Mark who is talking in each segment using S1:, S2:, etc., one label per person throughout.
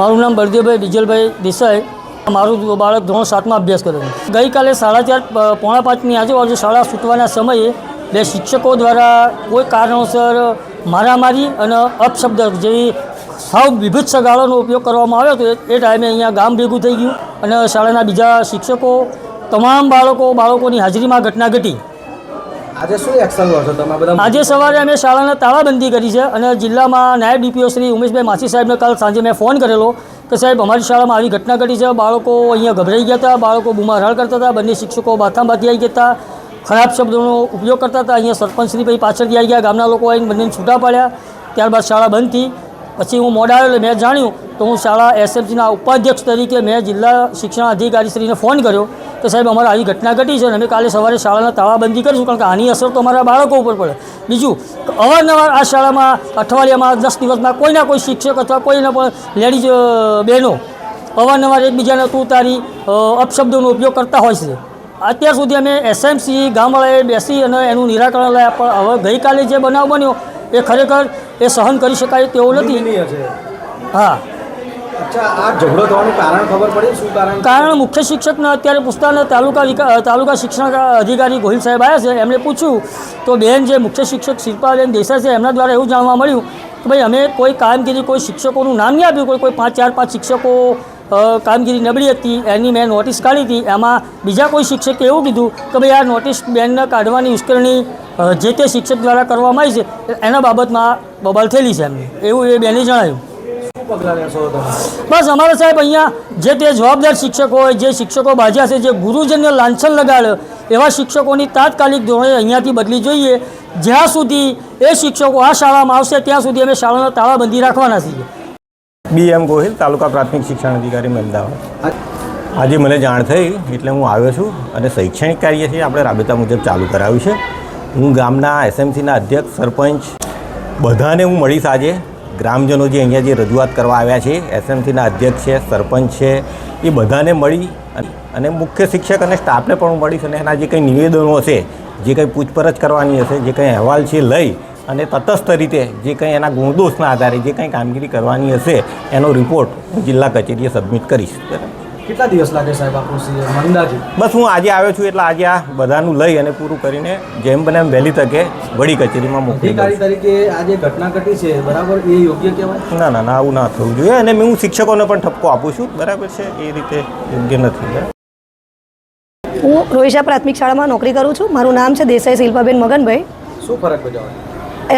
S1: મારું નામ બળદેવભાઈ બીજલભાઈ દેસાઈ. મારું બાળક ધોરણ સાતમાં અભ્યાસ કરે છે. ગઈકાલે સાડા ચાર પોણા પાંચની આજુબાજુ શાળા છૂટવાના સમયે બે શિક્ષકો દ્વારા કોઈ કારણોસર મારામારી અને અપશબ્દ જેવી સાવ વિભિત્સ ગાળોનો ઉપયોગ કરવામાં આવ્યો હતો. એ ટાઈમે અહીંયા ગામ ભેગું થઈ ગયું અને શાળાના બીજા શિક્ષકો, તમામ બાળકો, બાળકોની હાજરીમાં ઘટના ઘટી
S2: આજે શું એક્શન લો છો તમે બધા?
S1: આજે સવારે અમે શાળાને તાળાબંધી કરી છે અને જિલ્લામાં નાયબ ડીપીઓ શ્રી ઉમેશભાઈ માછી સાહેબને કાલ સાંજે મેં ફોન કરેલો કે સાહેબ, અમારી શાળામાં આવી ઘટના ઘટી છે. બાળકો અહીંયા ગભરાઈ ગયા હતા, બાળકો બુમારાળ કરતા હતા, બંને શિક્ષકો બાથાંબાથી આવી ગયા હતા ખરાબ શબ્દોનો ઉપયોગ કરતા હતા. અહીંયા સરપંચશ્રી ભાઈ પાછળથી આવી ગયા, ગામના લોકો આવીને બંનેને છૂટા પાડ્યા. ત્યારબાદ શાળા બંધ થઈ. પછી હું મોડા એટલે મેં જાણ્યું તો હું શાળા એસએમસીના ઉપાધ્યક્ષ તરીકે મેં જિલ્લા શિક્ષણ અધિકારીશ્રીને ફોન કર્યો કે સાહેબ, અમારે આવી ઘટના ઘટી છે અને અમે કાલે સવારે શાળાના તાળાબંધી કરીશું કારણ કે આની અસર તો અમારા બાળકો ઉપર પડે. બીજું, અવારનવાર આ શાળામાં અઠવાડિયામાં દસ દિવસમાં કોઈના કોઈ શિક્ષક અથવા કોઈના પણ લેડીઝ બહેનો અવારનવાર એકબીજાને તું તારી અપશબ્દોનો ઉપયોગ કરતા હોય છે. અત્યાર સુધી અમે એસએમસી ગામવાળાએ બેસી અને એનું નિરાકરણ લાયા. પણ હવે ગઈકાલે જે બનાવ બન્યો એ ખરેખર એ સહન કરી શકાય તેવો નથી. હા.
S2: કારણ
S1: મુખ્ય શિક્ષકને અત્યારે પૂછતાને તાલુકા તાલુકા શિક્ષણ અધિકારી ગોહિલ સાહેબ આવ્યા છે એમણે પૂછ્યું તો બેન જે મુખ્ય શિક્ષક શિલ્પાબેન દેસાઈ છે એમના દ્વારા એવું જાણવા મળ્યું કે ભાઈ અમે કોઈ કામગીરી કોઈ શિક્ષકોનું નામ નહીં આપ્યું કોઈ કોઈ પાંચ ચાર પાંચ શિક્ષકો કામગીરી નબળી હતી એની મેં નોટિસ કાઢી હતી એમાં બીજા કોઈ શિક્ષકે એવું કીધું કે ભાઈ આ નોટિસ બેનને કાઢવાની ઉશ્કેરણી જે તે શિક્ષક દ્વારા કરવામાં આવી છે એના બાબતમાં બબાલ થયેલી છે એમની એવું એ બેને જણાવ્યું. બસ અમારા સાહેબ અહીંયા જે તે જવાબદાર શિક્ષકો હોય જે શિક્ષકો બાજ્યા છે જે ગુરુજનને લાંછન લગાડ્યો એવા શિક્ષકોની તાત્કાલિક ધોરણે અહીંયાથી બદલી જોઈએ. જ્યાં સુધી એ શિક્ષકો આ શાળામાં આવશે ત્યાં સુધી અમે શાળાના તાળાબંધી રાખવાના છીએ.
S3: બી એમ ગોહિલ તાલુકા પ્રાથમિક શિક્ષણ અધિકારી અમદાવાદ આજે મને જાણ થઈ એટલે હું આવ્યો છું અને શૈક્ષણિક કાર્ય છે આપણે રાબેતા મુજબ ચાલુ કરાવ્યું છે. હું ગામના એસએમસીના અધ્યક્ષ, સરપંચ. બધાને હું મળીશ આજે. ગ્રામજનો જે અહીંયા જે રજૂઆત કરવા આવ્યા છે, એસએમસીના અધ્યક્ષ છે, સરપંચ છે, એ બધાને મળી અને- મુખ્ય શિક્ષક અને સ્ટાફને પણ હું મળીશ અને એના જે કંઈ નિવેદનો હશે, જે કંઈ પૂછપરછ કરવાની હશે, જે કંઈ અહેવાલ છે લઈ અને તટસ્થ રીતે જે કંઈ એના ગુણદોષના આધારે જે કંઈ કામગીરી કરવાની હશે, એનો રિપોર્ટ હું જિલ્લા કચેરીએ સબમિટ કરીશ. બરાબર?
S2: કેટલા દિવસ લાગે સાહેબ આ પ્રોસિજર અંદાજે
S3: બસ હું આજે આવ્યો છું એટલે આજે આ બધાનું લઈ અને પૂરું કરીને જેમ બને એમ વહેલી તકે વડી કચેરીમાં મોકલી
S2: તરીકે આ જે ઘટના ઘટી છે બરાબર? એ યોગ્ય કહેવાય?
S3: ના ના ના આવું ના થવું જોઈએ અને હું શિક્ષકોને પણ ઠપકો આપું છું. બરાબર છે એ રીતે યોગ્ય નથી
S4: હું રોહિશા પ્રાથમિક શાળામાં નોકરી કરું છું. મારું નામ છે દેસાઈ શિલ્પાબેન મગનભાઈ.
S2: શું ફરક બજાવે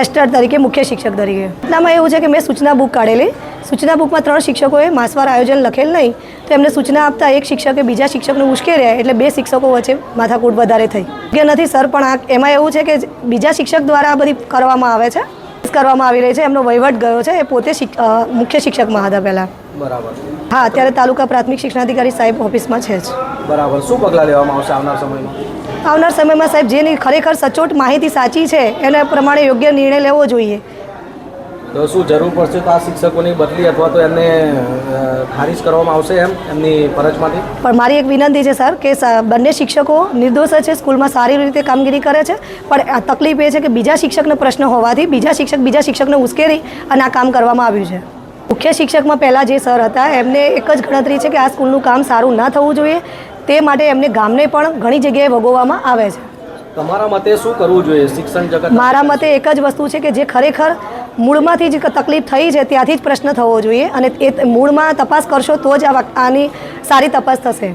S4: એસ્ટર તરીકે મુખ્ય શિક્ષક તરીકે. એટલામાં એવું છે કે મેં સૂચના બુક કાઢેલી. સૂચના બુકમાં ત્રણ શિક્ષકોએ માસવાર આયોજન લખેલ નહીં તો એમને સૂચના આપતા એક શિક્ષકે બીજા શિક્ષકને ઉશ્કેર્યા એટલે બે શિક્ષકો વચ્ચે માથાકૂટ વધારે થઈ. કે નથી સર પણ આ એમાં એવું છે કે બીજા શિક્ષક દ્વારા આ બધી કરવામાં આવે છે? કરવામાં આવી રહી છે એમનો વહીવટ ગયો છે એ પોતે મુખ્ય શિક્ષકમાં હતા પહેલાં.
S2: બરાબર.
S4: હા અત્યારે તાલુકા પ્રાથમિક શિક્ષણાધિકારી સાહેબ ઓફિસમાં છે જ.
S2: બરાબર. શું પગલાં લેવામાં આવશે આવનાર સમયમાં?
S4: આવનાર સમયમાં સાહેબ જેની ખરેખર સચોટ માહિતી સાચી છે એના પ્રમાણે યોગ્ય નિર્ણય લેવો જોઈએ.
S2: તો શું જરૂર પડશે તો આ શિક્ષકોની બદલી અથવા તો એમને ખારીજ કરવામાં આવશે એમ એમની ફરજમાંથી?
S4: પણ મારી એક વિનંતી છે સર કે બંને શિક્ષકો નિર્દોષ છે સ્કૂલમાં સારી રીતે કામગીરી કરે છે પણ આ તકલીફ એ છે કે બીજા શિક્ષકને પ્રશ્ન હોવાથી બીજા શિક્ષક બીજા શિક્ષકને ઉશ્કેરી અને આ કામ કરવામાં આવ્યું છે. મુખ્ય શિક્ષકમાં પહેલાં જે સર હતા એમને એક જ ગણતરી છે કે આ સ્કૂલનું કામ સારું ના થવું જોઈએ તે માટે એમને ગામને પણ ઘણી જગ્યાએ ભોગવવામાં આવે છે.
S2: તમારા મતે શું કરવું જોઈએ? શિક્ષણ જગત
S4: મારા મતે એક જ વસ્તુ છે કે જે ખરેખર મૂળમાંથી જ તકલીફ થઈ છે, ત્યાંથી જ પ્રશ્ન થવો જોઈએ અને એ મૂળમાં તપાસ કરશો તો જ આની સારી તપાસ થશે.